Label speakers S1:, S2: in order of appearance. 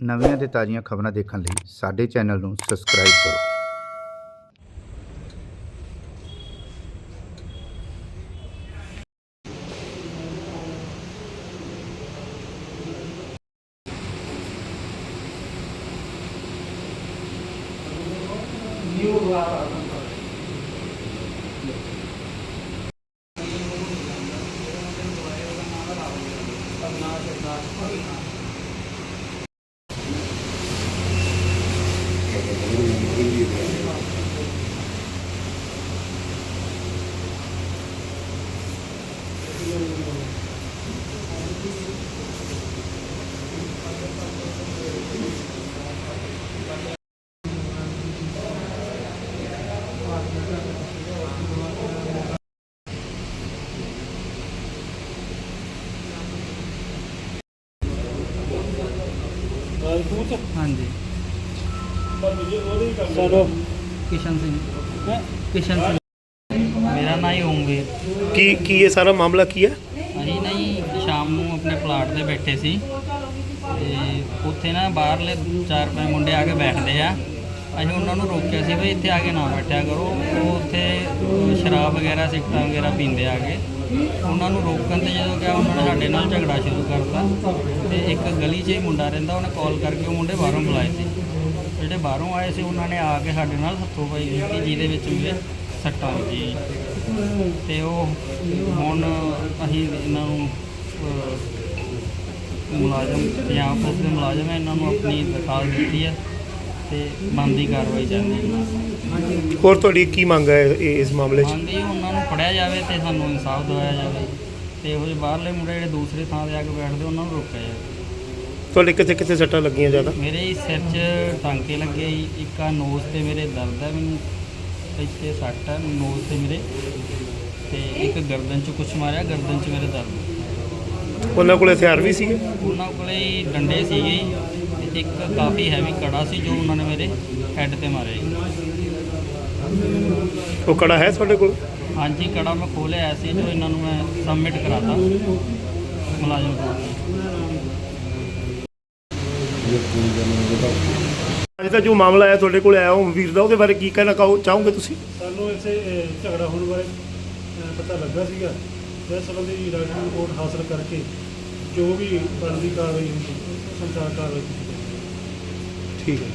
S1: ਨਵੀਆਂ ਤੇ ਤਾਜ਼ੀਆਂ ਖਬਰਾਂ ਦੇਖਣ ਲਈ ਸਾਡੇ ਚੈਨਲ ਨੂੰ ਸਬਸਕ੍ਰਾਈਬ ਕਰੋ।
S2: ਹਾਂਜੀ
S3: ਸਰ
S2: ਕਿਸ਼ਨ ਸਿੰਘ। ਕਿਸ਼ਨ ਸਿੰਘ। ਮੇਰਾ ਨਾਂ ਹੀ ਓਮਵੀਰ
S3: ਕੀ ਕੀ ਇਹ ਸਾਰਾ ਮਾਮਲਾ ਕੀ ਹੈ?
S2: ਅਸੀਂ ਨਾ ਜੀ ਸ਼ਾਮ ਨੂੰ ਆਪਣੇ ਪਲਾਟ ਤੇ ਬੈਠੇ ਸੀ। ਤੇ ਉੱਥੇ ਨਾ ਬਾਹਰਲੇ ਚਾਰ ਪੰਜ ਮੁੰਡੇ ਆ ਕੇ ਬੈਠਦੇ ਆ। ਅਸੀਂ ਉਹਨਾਂ ਨੂੰ ਰੋਕਿਆ ਸੀ ਵੀ ਇੱਥੇ ਆ ਕੇ ਨਾ ਬੈਠਿਆ ਕਰੋ। ਉਹ ਉੱਥੇ ਸ਼ਰਾਬ ਵਗੈਰਾ ਸਿਗਰਟਾਂ ਵਗੈਰਾ ਪੀਂਦੇ ਆ ਕੇ। ਉਹਨਾਂ ਨੂੰ ਰੋਕਣ ਤੇ ਜਦੋਂ ਕਿਹਾ ਉਹਨਾਂ ਨੇ ਸਾਡੇ ਨਾਲ ਝਗੜਾ ਸ਼ੁਰੂ ਕਰਤਾ। ਤੇ ਇੱਕ ਗਲੀ 'ਚ ਹੀ ਮੁੰਡਾ ਰਹਿੰਦਾ ਉਹਨੇ ਕਾਲ ਕਰਕੇ ਉਹ ਮੁੰਡੇ ਬਾਹਰੋਂ ਬੁਲਾਏ ਸੀ। ਜਿਹੜੇ ਬਾਹਰੋਂ ਆਏ ਸੀ ਉਹਨਾਂ ਨੇ ਆ ਕੇ ਸਾਡੇ ਨਾਲ ਹੱਥੋਂ ਪਾਈ ਕੀਤੀ ਜਿਹਦੇ ਵਿੱਚ ਮੇਰੇ ਸੱਟਾਂ ਜੀ। ਤੇ ਉਹ ਹੁਣ ਅਸੀਂ ਇਹਨਾਂ ਨੂੰ ਮੁਲਾਜ਼ਮ ਪੰਜਾਬ ਪੁਲਿਸ ਦੇ ਮੁਲਾਜ਼ਮ ਹੈ ਇਹਨਾਂ ਨੂੰ ਆਪਣੀ ਦਰਖਾਸਤ ਦਿੱਤੀ ਹੈ ਤੇ ਬਣਦੀ ਕਾਰਵਾਈ ਚੱਲਦੀ ਹੈ
S3: ਹੋਰ ਤੁਹਾਡੀ ਕੀ ਮੰਗ ਹੈ ਇਹ- ਇਸ ਮਾਮਲੇ 'ਚ?
S2: ਇਹ ਉਹਨਾਂ ਨੂੰ ਫੜਿਆ ਜਾਵੇ ਤੇ ਸਾਨੂੰ ਇਨਸਾਫ ਦਿਵਾਇਆ ਜਾਵੇ ਤੇ ਇਹੋ ਜਿਹੇ ਬਾਹਰਲੇ ਮੁੰਡੇ ਜਿਹੜੇ ਦੂਸਰੇ ਥਾਂ ਤੇ ਆ ਕੇ ਬੈਠਦੇ ਉਹਨਾਂ ਨੂੰ ਰੋਕਿਆ ਜਾਵੇ।
S3: ਤੁਹਾਡੇ ਕਿੱਥੇ ਕਿੱਥੇ ਸੱਟਾਂ ਲੱਗੀਆਂ ਜ਼ਿਆਦਾ?
S2: ਮੇਰੇ ਸਿਰ 'ਚ ਟਾਂਕੇ ਲੱਗੇ ਸੀ ਇੱਕ ਆ ਨੋਜ਼ ਤੇ ਮੇਰੇ ਦਰਦ ਹੈ ਮੈਨੂੰ ਇੱਥੇ ਸੱਟ ਹੈ ਨੋਜ਼ ਤੇ ਮੇਰੇ ਤੇ ਇੱਕ ਗਰਦਨ 'ਚ ਕੁਛ ਮਾਰਿਆ ਗਰਦਨ 'ਚ ਮੇਰੇ ਦਰਦ। ਹੈ।
S3: ਉਹਨਾਂ ਕੋਲ ਹਥਿਆਰ ਵੀ ਸੀਗੇ?
S2: ਉਹਨਾਂ ਕੋਲੇ ਹੀ ਡੰਡੇ ਸੀਗੇ ਜੀ, ਤੇ ਇੱਕ ਕਾਫੀ ਹੈਵੀ ਕੜਾ ਸੀ ਜੋ ਉਹਨਾਂ ਨੇ ਮੇਰੇ ਹੈੱਡ ਤੇ ਮਾਰਿਆ ਜੀ।
S3: ਉਹ ਕੜਾ ਹੈ ਤੁਹਾਡੇ ਕੋਲ?
S2: ਹਾਂਜੀ ਕੜਾ ਮੈਂ ਖੋਲ੍ਹਿਆ ਆਇਆ ਸੀ ਜੋ ਇਹਨਾਂ ਨੂੰ ਮੈਂ ਸਬਮਿਟ ਕਰਾਤਾ ਮੁਲਾਜ਼ਮ ਕੋਲ
S3: ਅੱਜ ਤਾਂ ਜੋ ਮਾਮਲਾ ਆਇਆ ਤੁਹਾਡੇ ਕੋਲ ਆਇਆ ਉਹ ਵੀਰ ਦਾ ਉਹਦੇ ਬਾਰੇ ਕੀ ਕਹਿਣਾ ਕਹੋ ਚਾਹੋਗੇ ਤੁਸੀਂ?
S4: ਸਾਨੂੰ ਇਸੇ ਅਹ, ਝਗੜਾ ਹੋਣ ਬਾਰੇ ਅਹ, ਪਤਾ ਲੱਗਾ ਸੀਗਾ। ਇਸ ਸੰਬੰਧੀ ਡਾਕਟਰ ਰਿਪੋਰਟ ਹਾਸਲ ਕਰਕੇ ਜੋ ਵੀ ਬਣਦੀ ਕਾਰਵਾਈ ਹੁੰਦੀ ਸੰਚਾਰ ਕਾਰਵਾਈ ਕੀਤੀ ਜਾਵੇਗੀ।
S3: ਠੀਕ ਹੈ।